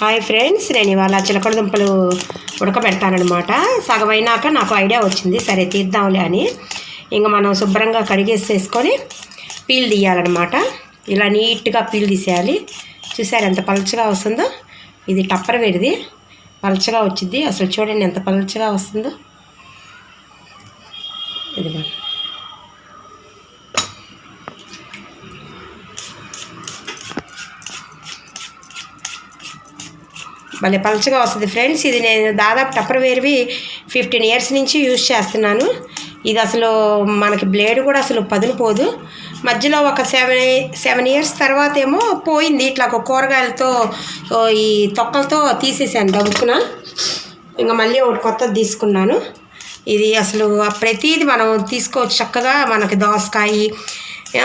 Hi friends నేను ఇవాళ చిలకడ దుంపలు ఉడకబెడతానమాట సగం అయినాక నాకు ఐడియా వచ్చింది సరే తీద్దాంలే అని. ఇంకా మనం శుభ్రంగా కడిగేసేసుకొని పీల్ తీయాలన్నమాట. ఇలా నీట్గా పీల్ తీసేయాలి. చూసారు ఎంత పలచగా వస్తుందో? ఇది టప్పర్ వేడిది. పలచగా వచ్చింది. అసలు చూడండి ఎంత పలచగా వస్తుందో. ఇదిగో. భలే పలచగా వస్తుంది ఫ్రెండ్స్. ఇది నేను దాదాపు టప్పర్ వేర్వి ఫిఫ్టీన్ ఇయర్స్ నుంచి యూజ్ చేస్తున్నాను. ఇది అసలు మనకి బ్లేడ్ కూడా అసలు పదులుపోదు మధ్యలో ఒక సెవెన్ సెవెన్ ఇయర్స్ తర్వాత ఏమో పోయింది. ఇట్లా ఒక కూరగాయలతో ఈ తొక్కలతో తీసేసాను దొరుకున ఇంకా మళ్ళీ ఒకటి కొత్తది తీసుకున్నాను. ఇది అసలు ప్రతిది మనం తీసుకోవచ్చు చక్కగా. మనకి దోసకాయ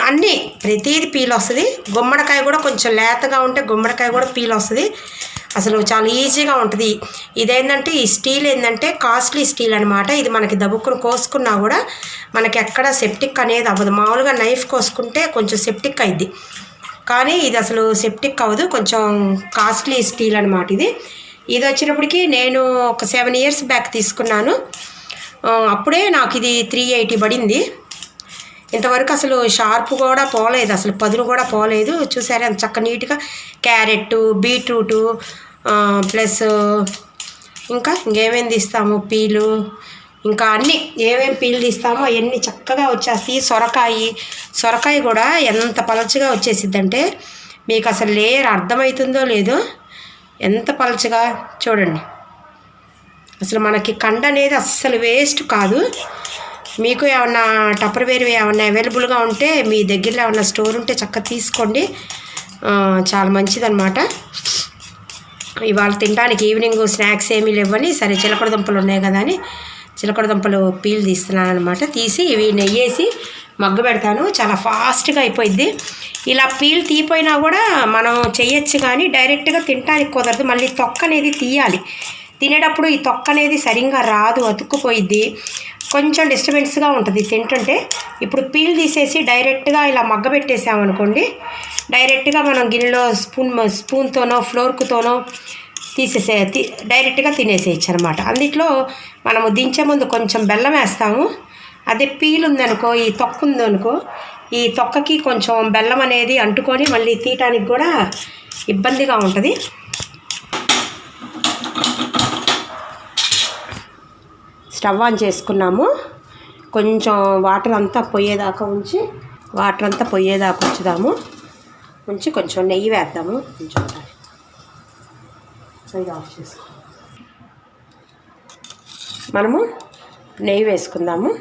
అన్నీ ప్రతిది పీల్ వస్తుంది. గుమ్మడికాయ కూడా కొంచెం లేతగా ఉంటే గుమ్మడికాయ కూడా పీల్ వస్తుంది. అసలు చాలా ఈజీగా ఉంటుంది. ఇదేంటంటే ఈ స్టీల్ ఏంటంటే కాస్ట్లీ స్టీల్ అనమాట ఇది మనకి దబుక్కును కోసుకున్నా కూడా మనకి ఎక్కడ సెప్టిక్ అనేది అవ్వదు. మామూలుగా నైఫ్ కోసుకుంటే కొంచెం సెప్టిక్ అయింది కానీ ఇది అసలు సెప్టిక్ అవ్వదు. కొంచెం కాస్ట్లీ స్టీల్ అనమాట ఇది. ఇది వచ్చినప్పటికి నేను ఒక సెవెన్ ఇయర్స్ బ్యాక్ తీసుకున్నాను. అప్పుడే నాకు ఇది త్రీ ఎయిటీ పడింది. ఇంతవరకు అసలు షార్ప్ కూడా పోలేదు అసలు పదును కూడా పోలేదు. చూసారా ఎంత చక్క నీట్గా క్యారెట్ బీట్రూటు ప్లస్ ఇంకా ఇంకేమేమి తీస్తాము? పీలు ఇంకా అన్నీ ఏమేమి పీలు తీస్తామో అవన్నీ చక్కగా వచ్చేస్తాయి. సొరకాయ సొరకాయ కూడా ఎంత పలచగా వచ్చేసిద్దంటే మీకు అసలు లేయర్ అర్థమవుతుందో లేదో ఎంత పలచగా చూడండి. అసలు మనకి కండ అనేది అస్సలు వేస్ట్ కాదు. మీకు ఏమన్నా టప్పర్ వేరు ఏమన్నా అవైలబుల్గా ఉంటే మీ దగ్గరలో ఏమన్నా స్టోర్ ఉంటే చక్కగా తీసుకోండి. చాలా మంచిదన్నమాట. ఇవాళ తినడానికి ఈవినింగ్ స్నాక్స్ ఏమీ లేవని సరే చిలకడ దుంపలు ఉన్నాయి కదా అని చిలకడ దుంపలు పీల్ తీస్తున్నాను అనమాట తీసి ఇవి నెయ్యేసి మగ్గు పెడతాను. చాలా ఫాస్ట్గా అయిపోయింది ఇలా పీల్ తీపోయినా కూడా మనం చేయొచ్చు కానీ డైరెక్ట్గా తినడానికి కుదరదు. మళ్ళీ తొక్క అనేది తీయాలి. తినేటప్పుడు ఈ తొక్క అనేది సరిగ్గా రాదు అతుక్కుపోయిద్ది. కొంచెం డిస్టర్బెన్స్గా ఉంటుంది. తింటుంటే ఇప్పుడు పీల్ తీసేసి డైరెక్ట్గా ఇలా మగ్గబెట్టేసామనుకోండి డైరెక్ట్గా మనం గిన్నెలో స్పూన్ స్పూన్తోనో ఫ్లోర్కుతోనో తీసేసే తి- డైరెక్ట్గా తినేసేయచ్చు అనమాట అందుట్లో మనము దించే ముందు కొంచెం బెల్లం వేస్తాము. అదే పీల్ ఉందనుకో ఈ తొక్క ఉందనుకో ఈ తొక్కకి కొంచెం బెల్లం అనేది అంటుకొని మళ్ళీ తీయటానికి కూడా ఇబ్బందిగా ఉంటుంది. స్టవ్ ఆన్ చేసుకున్నాము. కొంచెం వాటర్ అంతా పోయేదాకా ఉంచి వాటర్ అంతా పోయేదాకా ఉంచుదాము. ఉంచి కొంచెం నెయ్యి వేద్దాము. కొంచెం సో ఇది ఆఫ్ చేసుకో. మనము నెయ్యి వేసుకుందాము.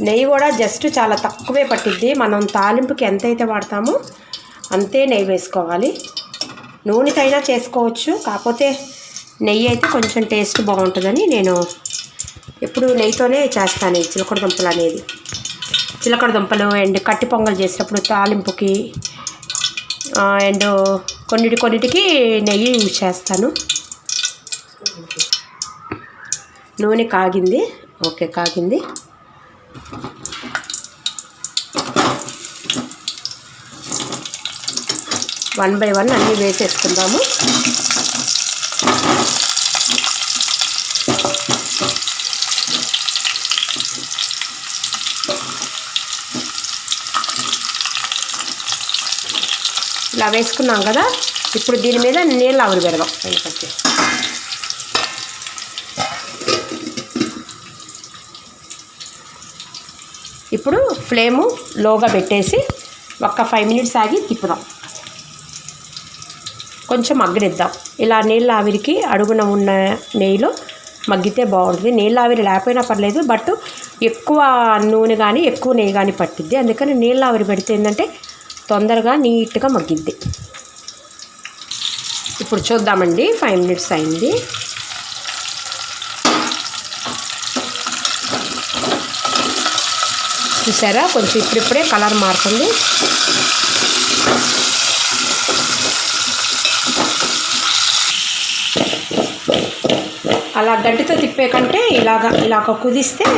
నెయ్యి కూడా జస్ట్ చాలా తక్కువే పట్టిద్ది. మనం తాలింపుకి ఎంతైతే వాడతామో అంతే నెయ్యి వేసుకోవాలి. నూనెతైనా చేసుకోవచ్చు. కాకపోతే నెయ్యి అయితే కొంచెం టేస్ట్ బాగుంటుందని నేను ఎప్పుడు నెయ్యితోనే చేస్తాను చిలకడ దుంపలు అనేది. చిలకడ దుంపలు అండ్ కట్టి పొంగల్ చేసినప్పుడు తాలింపుకి అండ్ కొన్నిటి కొన్నిటికి నెయ్యి యూజ్ చేస్తాను. నూనె కాగింది. ఓకే కాగింది. వన్ బై వన్ అన్నీ వేసేసుకుందాము. ఇలా వేసుకున్నాం కదా ఇప్పుడు దీని మీద నీళ్ళు ఆవిరి పెడదాం ఎందుకంటే ఇప్పుడు ఫ్లేము లోగా పెట్టేసి ఒక్క ఫైవ్ మినిట్స్ ఆగి తిప్పుదాం. కొంచెం మగ్గనిద్దాం. ఇలా నీళ్ళ ఆవిరికి అడుగున ఉన్న నెయ్యిలో మగ్గితే బాగుంటుంది. నీళ్ళ ఆవిరి లేకపోయినా పర్లేదు బట్ ఎక్కువ నూనె కానీ ఎక్కువ నెయ్యి కానీ పట్టిద్ది. అందుకని నీళ్ళ ఆవిరి పెడితే ఏంటంటే తొందరగా నీట్గా మగ్గిద్ది. ఇప్పుడు చూద్దామండి ఫైవ్ మినిట్స్ అయింది. చూసారా? కొంచెం ఇప్పుడిప్పుడే కలర్ మారుతుంది. అలా గడ్డితో తిప్పే కంటే ఇలాగ ఇలాగ కుదిస్తే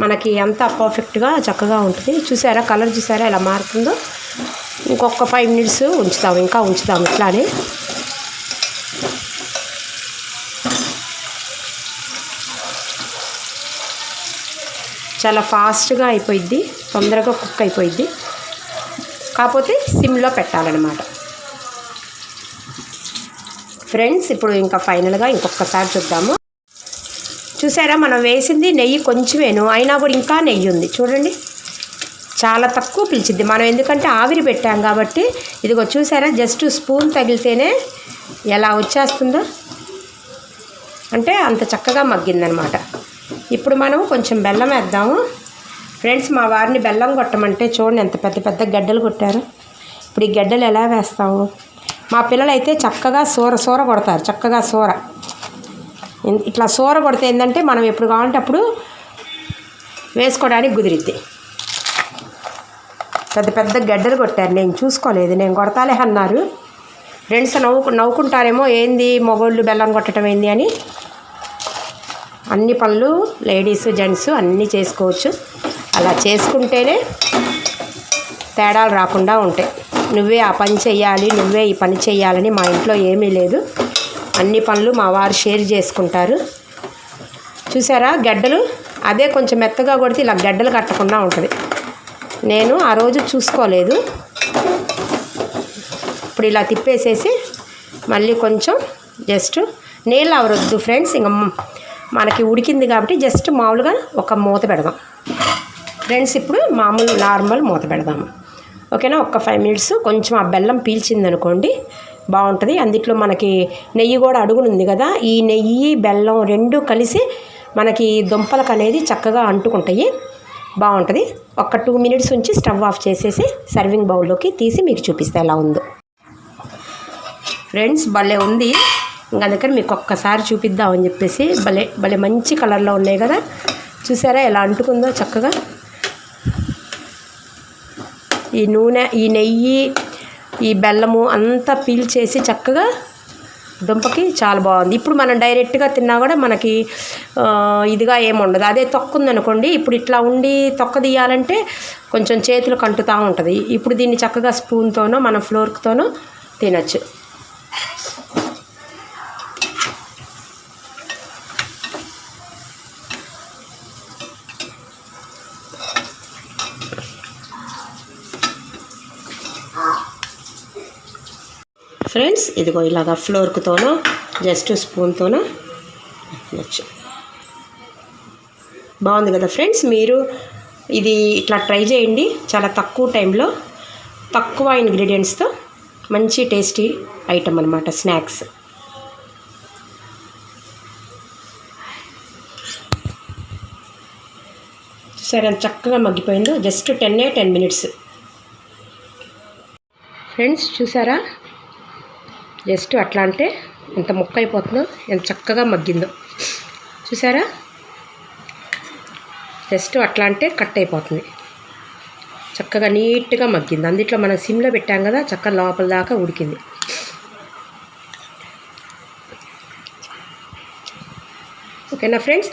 మనకి అంతా పర్ఫెక్ట్గా చక్కగా ఉంటుంది. చూసారా కలర్ చూసారా ఎలా మారుతుందో? ఇంకొక ఫైవ్ మినిట్స్ ఉంచుతాం ఇంకా ఉంచుతాం ఇట్లానే. చాలా ఫాస్ట్గా అయిపోయిద్ది తొందరగా కుక్ అయిపోయిద్ది. కాకపోతే సిమ్లో పెట్టాలన్నమాట. ఫ్రెండ్స్ ఇప్పుడు ఇంకా ఫైనల్గా ఇంకొకసారి చూద్దాము. చూసారా? మనం వేసింది నెయ్యి కొంచెమేను. అయినా కూడా ఇంకా నెయ్యి ఉంది. చూడండి. చాలా తక్కువ పిలిచిద్ది. మనం ఎందుకంటే ఆవిరి పెట్టాం కాబట్టి. ఇదిగో చూసారా? జస్ట్ స్పూన్ తగిలితేనే ఎలా వచ్చేస్తుందో. అంటే అంత చక్కగా మగ్గిందనమాట. ఇప్పుడు మనం కొంచెం బెల్లం వేద్దాము. ఫ్రెండ్స్ మా వారిని బెల్లం కొట్టమంటే చూడండి ఎంత పెద్ద పెద్ద గడ్డలు కొట్టారు. ఇప్పుడు ఈ గడ్డలు ఎలా వేస్తాము మా పిల్లలైతే చక్కగా సూర సూర కొడతారు. చక్కగా సూర. ఇట్లా సూర కొడితే ఏంటంటే మనం ఎప్పుడు కావాలంటే అప్పుడు వేసుకోవడానికి కుదిరిద్ది. పెద్ద పెద్ద గడ్డలు కొట్టారు. నేను చూసుకోలేదు. నేను కొడతాలే అన్నారు. ఫ్రెండ్స్ నవ్వు నవ్వుకుంటారేమో ఏంది మొగోళ్ళు బెల్లం కొట్టడం ఏంది అని. అన్ని పనులు లేడీస్ జెంట్స్ అన్నీ చేసుకోవచ్చు. అలా చేసుకుంటేనే తేడాలు రాకుండా ఉంటాయి. నువ్వే ఆ పని చేయాలి నువ్వే ఈ పని చేయాలని మా ఇంట్లో ఏమీ లేదు. అన్ని పనులు మా వారు షేర్ చేసుకుంటారు. చూసారా గడ్డలు? అదే కొంచెం మెత్తగా కొడితే ఇలా గడ్డలు కట్టకుండా ఉంటుంది. నేను ఆ రోజు చూసుకోలేదు. ఇప్పుడు ఇలా తిప్పేసేసి మళ్ళీ కొంచెం జస్ట్ నీళ్ళు అవరొద్దు ఫ్రెండ్స్. ఇంకా మనకి ఉడికింది కాబట్టి జస్ట్ మామూలుగా ఒక మూత పెడదాం. ఫ్రెండ్స్ ఇప్పుడు మామూలు నార్మల్ మూత పెడదాము. ఓకేనా? ఒక ఫైవ్ మినిట్స్. కొంచెం ఆ బెల్లం పీల్చింది అనుకోండి బాగుంటుంది. అందుట్లో మనకి నెయ్యి కూడా అడుగునుంది కదా ఈ నెయ్యి బెల్లం రెండు కలిసి మనకి దుంపలకు అనేది చక్కగా అంటుకుంటాయి. బాగుంటుంది. ఒక టూ మినిట్స్ ఉంచి స్టవ్ ఆఫ్ చేసేసి సర్వింగ్ బౌల్లోకి తీసి మీకు చూపిస్తే ఎలా ఉందో. ఫ్రెండ్స్ భలే ఉంది. ఇంకా అందుకని మీకు ఒక్కసారి చూపిద్దామని చెప్పేసి భలే భలే మంచి కలర్లో ఉన్నాయి కదా. చూసారా ఎలా అంటుకుందో చక్కగా. ఈ నూనె ఈ నెయ్యి ఈ బెల్లము అంతా పీల్చేసి చక్కగా దుంపకి చాలా బాగుంది. ఇప్పుడు మనం డైరెక్ట్గా తిన్నా కూడా మనకి ఇదిగా ఏమి ఉండదు. అదే తొక్క ఉందనుకోండి ఇప్పుడు ఇట్లా ఉండి తొక్క తీయాలంటే కొంచెం చేతులు కంటుతూ ఉంటుంది. ఇప్పుడు దీన్ని చక్కగా స్పూన్తోనో మన ఫ్లోర్క్తోనో తినచ్చు. ఫ్రెండ్స్ ఇదిగో ఇలాగా ఫ్లోర్క్తోనో జస్ట్ స్పూన్తోనో వచ్చు బాగుంది కదా ఫ్రెండ్స్? మీరు ఇది ఇట్లా ట్రై చేయండి. చాలా తక్కువ టైంలో తక్కువ ఇంగ్రీడియంట్స్తో మంచి టేస్టీ ఐటమ్ అనమాట స్నాక్స్. సరే అది చక్కగా మగ్గిపోయిందో? Just ten a ten minutes. Friends చూసారా? జస్ట్ అట్లా అంటే ఎంత ముక్క అయిపోతుందో ఎంత చక్కగా మగ్గిందో. చూసారా? జస్ట్ అట్లా అంటే కట్ అయిపోతుంది చక్కగా నీట్గా మగ్గింది. అందుట్లో మనం సిమ్లో పెట్టాం కదా చక్కగా లోపల దాకా ఉడికింది. ఓకేనా ఫ్రెండ్స్?